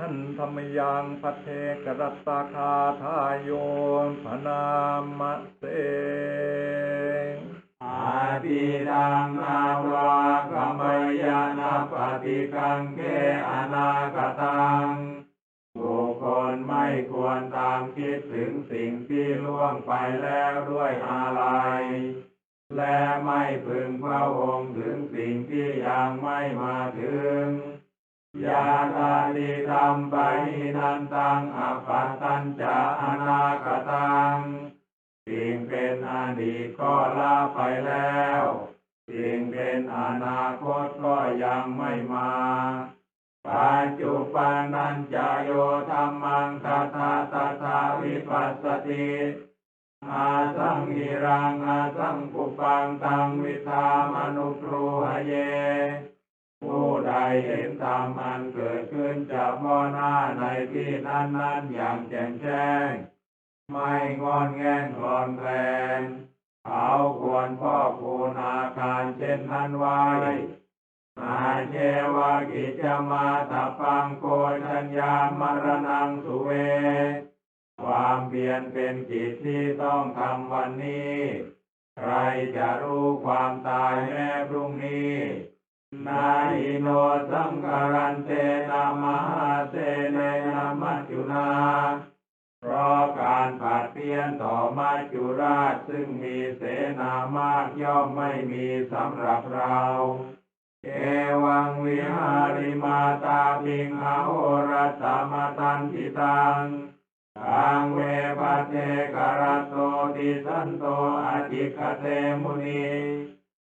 ท่านธรรมยังพัเทกรัตตาคาทายโยพนามะเสงอาทิดังอาวากมยานาปฏิกังเกอนาคตังบุคคลไม่ควรตามคิดถึงสิ่งที่ล่วงไปแล้วด้วยอะไรและไม่พึงพระองค์ถึงสิ่งที่ยังไม่มาถึง ยาตาลิธรรมไปนันตังอปัตตัญจะอนาคตังสิ่งเป็นอดีตก็ละไปแล้วสิ่งเป็นอนาคตก็ยังไม่มาปัจจุบันนันจะโยธรรมังตถาตถาวิปัสสติอาสังหิรังอาสังกุปังตังวิธามนุครูหเย ผู้ใดเห็นธรรมอันเกิดขึ้นจากพ่อหน้าในที่นั้นนั้นอย่างแจ่มแจ้ง ไม่งอนแง่นคลอนแคลนเขาควรพ่อคูณาการเช่นนั้นไว้อาเจวากิจมาตาปังโกชัญญามรณังสุเว ความเพียรเป็นกิจที่ต้องทำวันนี้ ใครจะรู้ความตายแม้พรุ่งนี้ นาอิโนสังการันเตนามหาเตเนนามัจจุนาเพราะการผัดเพี้ยนต่อมัจจุราชซึ่งมีเสนามากย่อมไม่มีสำหรับเราเอวังวิหาริมาตาปิงอโหรัตมตันติตังทังเวปเทกรัตโตติสันโตอจิคเตมุนี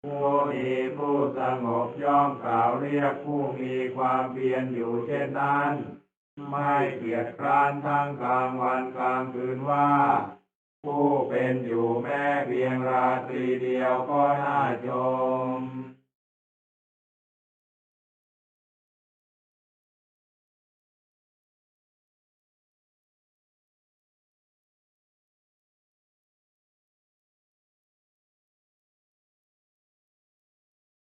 ผู้มีผู้สงบย่อมกล่าวเรียกผู้มีความเพียรอยู่เช่นนั้น ไม่เกียจคร้านทั้งกลางวันกลางคืนว่า ผู้เป็นอยู่แม้เพียงราตรีเดียวก็น่าชม